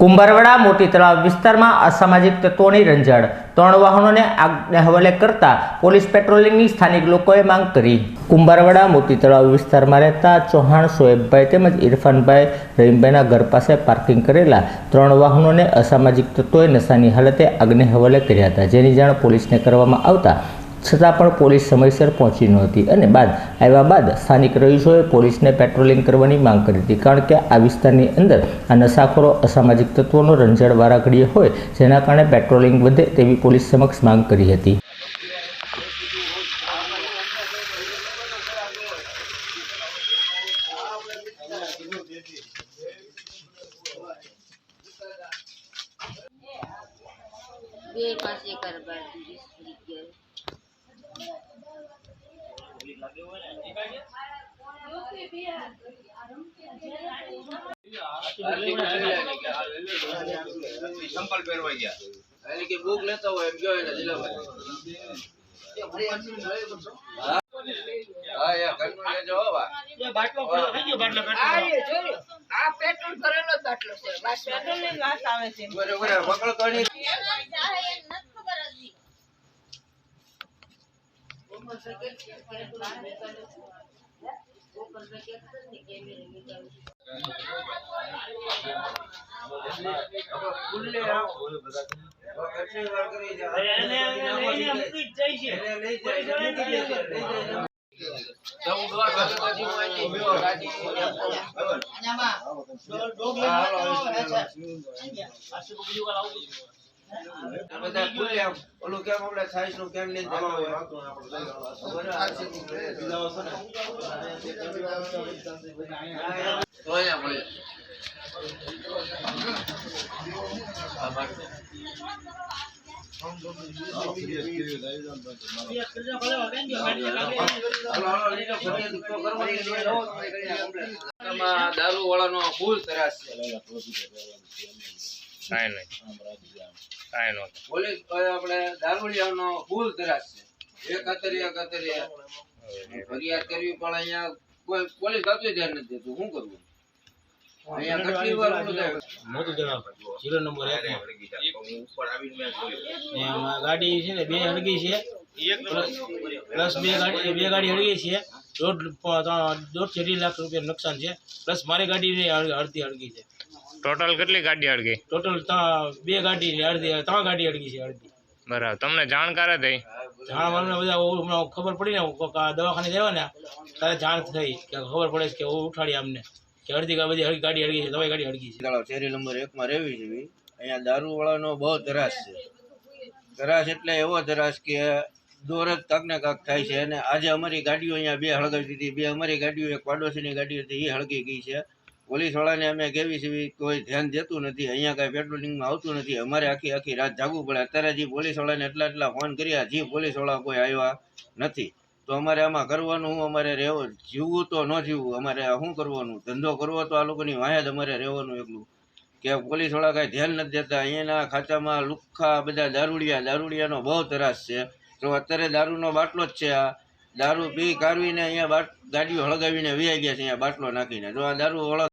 કુંભારવાડા મોટી તળાવ વિસ્તારમાં અસામાજિક તત્વોની રંજાડ. ત્રણ વાહનોને આગને હવાલે કરતા પોલીસ પેટ્રોલિંગની સ્થાનિક લોકોએ માંગ કરી. કુંભારવાડા મોટી તળાવ વિસ્તારમાં રહેતા ચૌહાણ, સોએબભાઈ તેમજ ઇરફાનભાઈ રહીમભાઈના ઘર પાસે પાર્કિંગ કરેલા ત્રણ વાહનોને અસામાજિક તત્વોએ નશાની હાલતે આગને હવાલે કર્યા હતા. જેની જાણ પોલીસને કરવામાં આવતા છતાં પણ પોલીસ સમયસર પહોંચી નહોતી અને બાદ આવ્યા બાદ સ્થાનિક રહીશોએ પોલીસને પેટ્રોલિંગ કરવાની માંગ કરી હતી. કારણ કે આ વિસ્તારની અંદર આ નશાખોરો અસામાજિક તત્વોનો રંજડ વારાઘડીએ હોય, જેના કારણે પેટ્રોલિંગ વધે તેવી પોલીસ સમક્ષ માંગ કરી હતી. બે સંપલ પહેરવા ગયા એટલે કે બુક લેતો હોય એમ દિલાભાઈ બા આ પેટ્રોલ ભરેલો બાટલો છે નહીં ખુલ્લે આવ કેટલી વાર કરી જાય એને લઈ બધા ખુલ્લે ઓલું કેમ આપણે સાઈઝનું કેમ લઈને હોય દારૂ ફૂલ તરાશ છે. કાંઈ નહીં. કાંઈ નહોતું પોલીસ આપણે દારૂડિયાનો ફૂલ ત્રાસ છે એક અતરિયા કતરિયા ફરિયાદ કરવી પણ અહીંયા કોઈ પોલીસ આપી ધ્યાન નથી દેતું. શું કરવું? અહીંયા કેટલી વાર મોટું જણાવ જીરો નંબર એક ગાડી છે ને બે હળગી છે. પ્લસ બે ગાડી બે ગાડી હળગી છે. દોઢ દોઢ અઢી લાખ રૂપિયા નુકસાન છે. પ્લસ મારી ગાડી અડધી અડગી છે. ટોટલ કેટલી ગાડી અડગી ટોટલ ત્રણ- બે ગાડી ને અડધી ત્રણ ગાડી અડગી છે અડધી. બરાબર. તમને જાણકાર થઈ? જાણ બધા હમણાં ખબર પડી ને કોક આ દવાખાને જવા ને ત્યારે જાણ થઈ કે ખબર પડે કે હું ઉઠાડી અમને કે અડધી બધી ગાડી અડગી છે તમારી ગાડી અડગી છે. શેરી નંબર એકમાં રહેવી છે અહીંયા દારૂવાળાનો બહુ ત્રાસ છે. ત્રાસ એટલે એવો ત્રાસ કે દોરજ કાંક ને કાંક થાય છે. અને આજે અમારી ગાડીઓ અહીંયા બે હળગાવી દીધી. બે અમારી ગાડીઓ એક પાડોશીની ગાડી હતી એ હળગી ગઈ છે. પોલીસવાળાને અમે કેવી સીવી કોઈ ધ્યાન દેતું નથી, અહીંયા કાંઈ પેટ્રોલિંગમાં આવતું નથી, અમારે આખી આખી રાત જાગવું પડે. અત્યારે જે પોલીસવાળાને એટલા એટલા ફોન કર્યા, જે પોલીસવાળા કોઈ આવ્યા નથી. તો અમારે આમાં કરવાનું, હું અમારે રહેવું, જીવવું તો ન જીવવું, અમારે શું કરવાનું? ધંધો કરવો તો આ લોકોની વાંહે જ અમારે રહેવાનું એકલું. કે પોલીસવાળા કાંઈ ધ્યાન નથી દેતા અહીંયાના ખાતામાં લુખ્ખા બધા દારૂડિયા, દારૂડિયાનો બહુ ત્રાસ છે. તો અત્યારે દારૂનો બાટલો જ છે આ. દારૂ પી, કારવીને અહીંયા બાટ ગાડીઓ હળગાવીને વ્યાઈ ગયા છે, અહીંયા બાટલો નાખીને. જો આ દારૂ વાળા